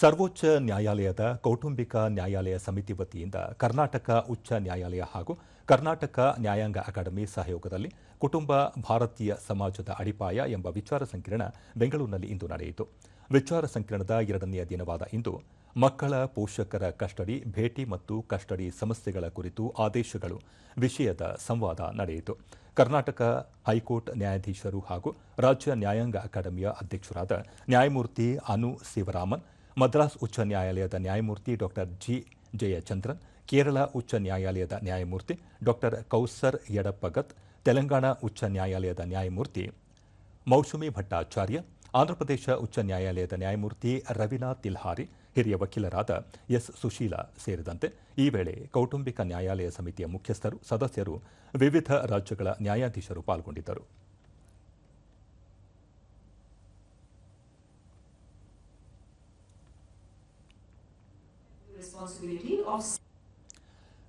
ಸರ್ವೋಚ್ಚ ನ್ಯಾಯಾಲಯದ ಕೌಟುಂಬಿಕ ನ್ಯಾಯಾಲಯ ಸಮಿತಿ ವತಿಯಿಂದ ಕರ್ನಾಟಕ ಉಚ್ಚ ನ್ಯಾಯಾಲಯ ಹಾಗೂ ಕರ್ನಾಟಕ ನ್ಯಾಯಾಂಗ ಅಕಾಡೆಮಿ ಸಹಯೋಗದಲ್ಲಿ ಕುಟುಂಬ ಭಾರತೀಯ ಸಮಾಜದ ಅಡಿಪಾಯ ಎಂಬ ವಿಚಾರ ಸಂಕಿರಣ ಬೆಂಗಳೂರಿನಲ್ಲಿ ಇಂದು ನಡೆಯಿತು. ವಿಚಾರ ಸಂಕಿರಣದ ಎರಡನೆಯ ದಿನವಾದ ಇಂದು ಮಕ್ಕಳ ಪೋಷಕರ ಕಸ್ಟಡಿ, ಭೇಟಿ ಮತ್ತು ಕಸ್ಟಡಿ ಸಮಸ್ಯೆಗಳ ಕುರಿತು ಆದೇಶಗಳು, ವಿಷಯದ ಸಂವಾದ ನಡೆಯಿತು. ಕರ್ನಾಟಕ ಹೈಕೋರ್ಟ್ ನ್ಯಾಯಾಧೀಶರು ಹಾಗೂ ರಾಜ್ಯ ನ್ಯಾಯಾಂಗ ಅಕಾಡೆಮಿಯ ಅಧ್ಯಕ್ಷರಾದ ನ್ಯಾಯಮೂರ್ತಿ ಅನು ಶಿವರಾಮನ್ ಮದ್ರಾಸ್ ಉಚ್ಚ ನ್ಯಾಯಾಲಯದ ನ್ಯಾಯಮೂರ್ತಿ ಡಾಕ್ಟರ್ ಜಿ ಜಯಚಂದ್ರನ್, ಕೇರಳ ಉಚ್ಚ ನ್ಯಾಯಾಲಯದ ನ್ಯಾಯಮೂರ್ತಿ ಡಾಕ್ಟರ್ ಕೌಸರ್ ಯಡಪಗತ್ ತೆಲಂಗಾಣ ಉಚ್ಚ ನ್ಯಾಯಾಲಯದ ನ್ಯಾಯಮೂರ್ತಿ ಮೌಸುಮಿ ಭಟ್ಟಾಚಾರ್ಯ ಆಂಧ್ರಪ್ರದೇಶ ಉಚ್ಚ ನ್ಯಾಯಾಲಯದ ನ್ಯಾಯಮೂರ್ತಿ ರವಿನಾಥ್ ತಿಲ್ಹಾರಿ, ಹಿರಿಯ ವಕೀಲರಾದ ಎಸ್ ಸುಶೀಲಾ ಸೇರಿದಂತೆ ಈ ವೇಳೆ ಕೌಟುಂಬಿಕ ನ್ಯಾಯಾಲಯ ಸಮಿತಿಯ ಮುಖ್ಯಸ್ಥರು, ಸದಸ್ಯರು, ವಿವಿಧ ರಾಜ್ಯಗಳ ನ್ಯಾಯಾಧೀಶರು ಪಾಲ್ಗೊಂಡಿದ್ದರು.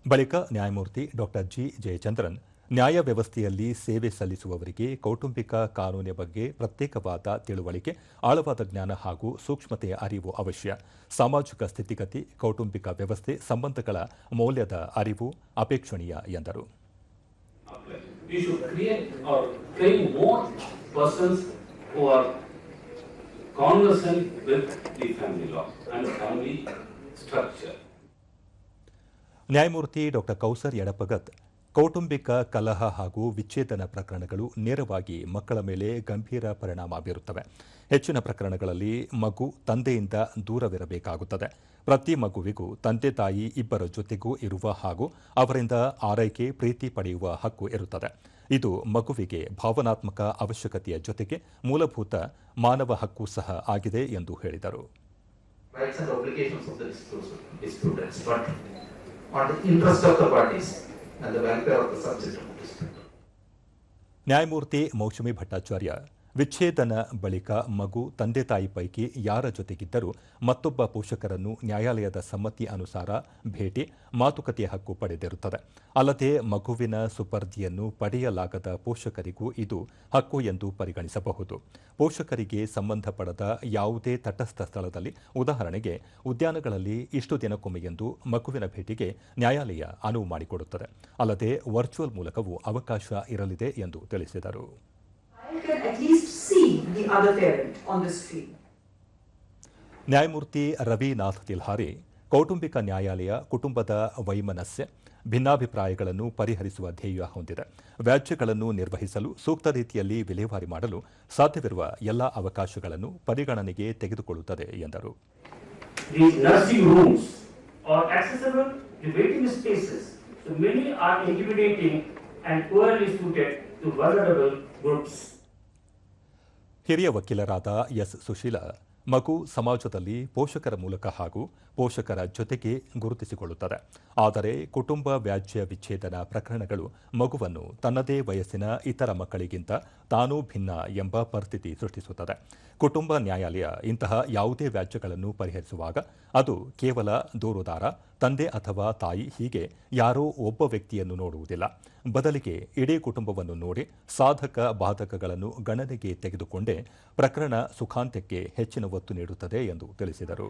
ಬಳಿಕ ನ್ಯಾಯಮೂರ್ತಿ ಡಾಕ್ಟರ್ ಜಿ ಜಯಚಂದ್ರನ್ ನ್ಯಾಯ ವ್ಯವಸ್ಥೆಯಲ್ಲಿ ಸೇವೆ ಸಲ್ಲಿಸುವವರಿಗೆ ಕೌಟುಂಬಿಕ ಕಾನೂನಿನ ಬಗ್ಗೆ ಪ್ರತ್ಯೇಕವಾದ ತಿಳುವಳಿಕೆ ಆಳವಾದ ಜ್ಞಾನ ಹಾಗೂ ಸೂಕ್ಷ್ಮತೆಯ ಅರಿವು ಅವಶ್ಯ ಸಾಮಾಜಿಕ ಸ್ಥಿತಿಗತಿ ಕೌಟುಂಬಿಕ ವ್ಯವಸ್ಥೆ ಸಂಬಂಧಗಳ ಮೌಲ್ಯದ ಅರಿವು ಅಪೇಕ್ಷಣೀಯ ಎಂದರು We should create or train more persons who are conversant with the family law and family. ನ್ಯಾಯಮೂರ್ತಿ ಡಾಕ್ಟರ್ ಕೌಸರ್ ಎಡಪಗತ್, ಕೌಟುಂಬಿಕ ಕಲಹ ಹಾಗೂ ವಿಚ್ಛೇದನ ಪ್ರಕರಣಗಳು ನೇರವಾಗಿ ಮಕ್ಕಳ ಮೇಲೆ ಗಂಭೀರ ಪರಿಣಾಮ ಬೀರುತ್ತವೆ. ಹೆಚ್ಚಿನ ಪ್ರಕರಣಗಳಲ್ಲಿ ಮಗು ತಂದೆಯಿಂದ ದೂರವಿರಬೇಕಾಗುತ್ತದೆ. ಪ್ರತಿ ಮಗುವಿಗೂ ತಂದೆ ತಾಯಿ ಇಬ್ಬರ ಜೊತೆಗೂ ಇರುವ ಹಾಗೂ ಅವರಿಂದ ಆರೈಕೆ, ಪ್ರೀತಿ ಪಡೆಯುವ ಹಕ್ಕು ಇರುತ್ತದೆ. ಇದು ಮಗುವಿಗೆ ಭಾವನಾತ್ಮಕ ಅವಶ್ಯಕತೆಯ ಜೊತೆಗೆ ಮೂಲಭೂತ ಮಾನವ ಹಕ್ಕು ಸಹ ಆಗಿದೆ ಎಂದು ಹೇಳಿದರು. rights and obligations of the dispute- disputants, but on the interest of the parties and the welfare of the subject of the dispute. ನ್ಯಾಯಮೂರ್ತಿ ಮೌಸುಮಿ ಭಟ್ಟಾಚಾರ್ಯ ವಿಚ್ಛೇದನ ಬಳಿಕ ಮಗು ತಂದೆ ತಾಯಿ ಪೈಕಿ ಯಾರ ಜೊತೆಗಿದ್ದರೂ ಮತ್ತೊಬ್ಬ ಪೋಷಕರನ್ನು ನ್ಯಾಯಾಲಯದ ಸಮ್ಮತಿ ಅನುಸಾರ ಭೇಟಿ ಮಾತುಕತೆಯ ಹಕ್ಕು ಪಡೆದಿರುತ್ತದೆ. ಅಲ್ಲದೆ ಮಗುವಿನ ಸುಪರ್ದಿಯನ್ನು ಪಡೆಯಲಾಗದ ಪೋಷಕರಿಗೂ ಇದು ಹಕ್ಕು ಎಂದು ಪರಿಗಣಿಸಬಹುದು. ಪೋಷಕರಿಗೆ ಸಂಬಂಧಪಡದ ಯಾವುದೇ ತಟಸ್ಥ ಸ್ಥಳದಲ್ಲಿ ಉದಾಹರಣೆಗೆ, ಉದ್ಯಾನಗಳಲ್ಲಿ ಇಷ್ಟು ದಿನಕ್ಕೊಮ್ಮೆ ಎಂದು ಮಗುವಿನ ಭೇಟಿಗೆ ನ್ಯಾಯಾಲಯ ಅನುವು ಮಾಡಿಕೊಡುತ್ತದೆ. ಅಲ್ಲದೆ ವರ್ಚುವಲ್ ಮೂಲಕವೂ ಅವಕಾಶ ಇರಲಿದೆ ಎಂದು ತಿಳಿಸಿದರು. Least see the other parent on the screen. ನ್ಯಾಯಮೂರ್ತಿ ರವಿನಾಥ್ ತಿಲ್ಹಾರಿ ಕೌಟುಂಬಿಕ ನ್ಯಾಯಾಲಯ ಕುಟುಂಬದ ವೈಮನಸ್ಯ ಭಿನ್ನಾಭಿಪ್ರಾಯಗಳನ್ನು ಪರಿಹರಿಸುವ ಧ್ಯೇಯ ಹೊಂದಿದೆ ವ್ಯಾಜ್ಯಗಳನ್ನು ನಿರ್ವಹಿಸಲು ಸೂಕ್ತ ರೀತಿಯಲ್ಲಿ ವಿಲೇವಾರಿ ಮಾಡಲು ಸಾಧ್ಯವಿರುವ ಎಲ್ಲ ಅವಕಾಶಗಳನ್ನು ಪರಿಗಣನೆಗೆ ತೆಗೆದುಕೊಳ್ಳುತ್ತದೆ ಎಂದರು The nursing rooms are accessible, the waiting spaces, so many are intimidating and poorly suited to vulnerable groups. ಹಿರಿಯ ವಕೀಲರಾದ ಎಸ್. ಸುಶೀಲಾ, ಮಗು ಸಮಾಜದಲ್ಲಿ ಪೋಷಕರ ಮೂಲಕ ಹಾಗೂ ಪೋಷಕರ ಜೊತೆಗೆ ಗುರುತಿಸಿಕೊಳ್ಳುತ್ತದೆ ಆದರೆ ಕುಟುಂಬ ವ್ಯಾಜ್ಯ ವಿಚ್ಛೇದನ ಪ್ರಕರಣಗಳು ಮಗುವನ್ನು ತನ್ನದೇ ವಯಸ್ಸಿನ ಇತರ ಮಕ್ಕಳಿಗಿಂತ ತಾನೂ ಭಿನ್ನ ಎಂಬ ಪರಿಸ್ಥಿತಿ ಸೃಷ್ಟಿಸುತ್ತದೆ. ಕುಟುಂಬ ನ್ಯಾಯಾಲಯ ಇಂತಹ ಯಾವುದೇ ವ್ಯಾಜ್ಯಗಳನ್ನು ಪರಿಹರಿಸುವಾಗ ಅದು ಕೇವಲ ದೂರುದಾರ ತಂದೆ ಅಥವಾ ತಾಯಿ ಹೀಗೆ ಯಾರೋ ಒಬ್ಬ ವ್ಯಕ್ತಿಯನ್ನು ನೋಡುವುದಿಲ್ಲ. ಬದಲಿಗೆ ಇಡೀ ಕುಟುಂಬವನ್ನು ನೋಡಿ ಸಾಧಕ ಬಾಧಕಗಳನ್ನು ಗಣನೆಗೆ ತೆಗೆದುಕೊಂಡೇ ಪ್ರಕರಣ ಸುಖಾಂತ್ಯಕ್ಕೆ ಹೆಚ್ಚಿನ ಒತ್ತು ನೀಡುತ್ತದೆ ಎಂದು ತಿಳಿಸಿದರು.